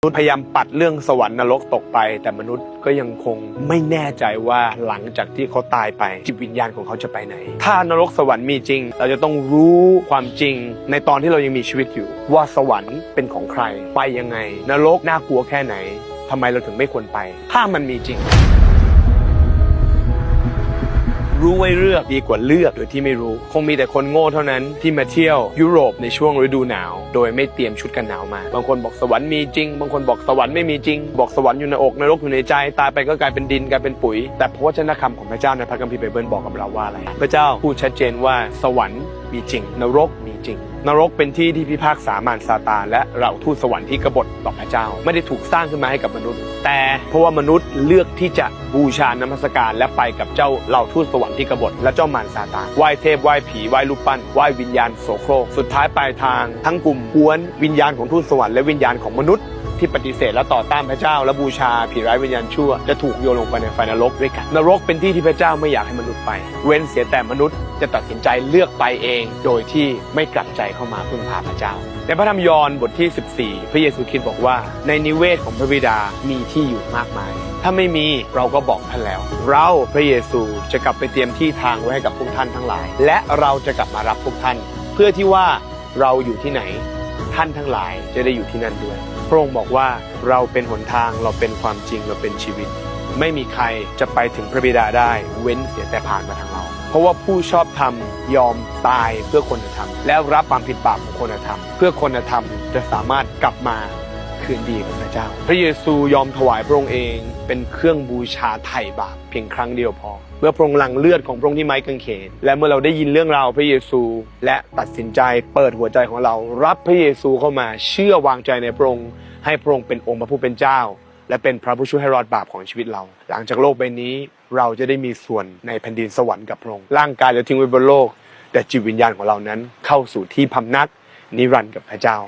มนุษย์พยายามปัดเรื่องสวรรค์นรกตกไป แต่มนุษย์ก็ยังคงไม่แน่ใจว่าหลังจากที่เขาตายไปจิตวิญญาณของเขาจะไปไหน ถ้านรกสวรรค์มีจริง เราจะต้องรู้ความจริง ในตอนที่เรายังมีชีวิตอยู่ ว่าสวรรค์เป็นของใคร ไปยังไง นรกน่ากลัวแค่ไหนทำไมเราถึงไม่ควรไป ถ้ามันมีจริง รู้ไว้เลือกดีกว่าเลือกโดยที่ไม่รู้ คงมีแต่คนโง่เท่านั้นที่มาเที่ยวยุโรปในช่วงฤดูหนาว โดยไม่เตรียมชุดกันหนาวมา บางคนบอกสวรรค์มีจริง บางคนบอกสวรรค์ไม่มีจริง บอกสวรรค์อยู่ในอกนรกอยู่ในใจ ตายไปก็กลายเป็นดินกลายเป็นปุ๋ย แต่พระวจนะคำของพระเจ้าในพระคัมภีร์ไบเบิลบอกกับเราว่าอะไร พระเจ้าพูดชัดเจนว่าสวรรค์มีจริงนรกม จริง นรกเป็นที่ที่พิพากษามารซาตานและเราทูตสวรรค์ที่กบฏต่อพระเจ้า ไม่ได้ถูกสร้างขึ้นมาให้กับมนุษย์ แต่เพราะว่ามนุษย์เลือกที่จะบูชานมัสการและไปกับเจ้าเหล่าทูตสวรรค์ที่กบฏและเจ้ามารซาตานไหว้เทพไหว้ผีไหว้รูปปั้นไหว้วิญญาณโสโครกสุดท้ายปลายทาง ทั้งกลุ่มกวนวิญญาณของทูตสวรรค์และวิญญาณของมนุษย์ ที่ปฏิเสธและต่อต้านพระเจ้า และบูชาผีร้ายวิญญาณชั่วจะถูกโยนลงไปในไฟนรกด้วยกัน นรกเป็นที่ที่พระเจ้าไม่อยากให้มนุษย์ไป เว้นเสียแต่มนุษย์จะตัดสินใจเลือกไปเอง โดยที่ไม่กลับใจเข้ามาพึ่งพาพระเจ้า ในพระธรรมยอห์นบทที่ 14 พระเยซูคริสต์บอกว่า ในนิเวศของพระบิดามีที่อยู่มากมาย ถ้าไม่มีเราก็บอกท่านแล้ว เราพระเยซูจะกลับไปเตรียมที่ทางไว้ให้กับพวกท่านทั้งหลาย และเราจะกลับมารับพวกท่าน เพื่อที่ว่าเราอยู่ที่ไหน ท่านทั้งหลายจะได้อยู่ที่นั่นด้วย พระองค์บอกว่าเราเป็นหนทางเราเป็นความจริงเราเป็นชีวิต ไม่มีใครจะไปถึงพระบิดาได้ เว้นเสียแต่ผ่านมาทางเรา เพราะว่าผู้ชอบธรรมยอมตายเพื่อคนธรรม แล้วรับความผิดบาปของคนธรรม เพื่อคนธรรมจะสามารถกลับมา คืนดีกับพระเจ้า พระเยซูยอมถวายพระองค์เอง เป็นเครื่องบูชาไถ่บาปเพียงครั้งเดียวพอ เมื่อพระองค์หลังเลือดของพระองค์ที่ไม้กางเขนและเมื่อเราได้ยินเรื่องราวพระเยซู และตัดสินใจเปิดหัวใจของเรา รับพระเยซูเข้ามาเชื่อวางใจในพระองค์ให้พระองค์เป็นองค์พระผู้เป็นเจ้า และเป็นพระผู้ช่วยให้รอดบาปของชีวิตเรา หลังจากโลกใบนี้เราจะได้มีส่วนในแผ่นดินสวรรค์กับพระองค์ร่างกายจะทิ้งไว้บนโลก แต่จิตวิญญาณของเรานั้นเข้าสู่ที่พำนักนิรันดร์กับพระเจ้า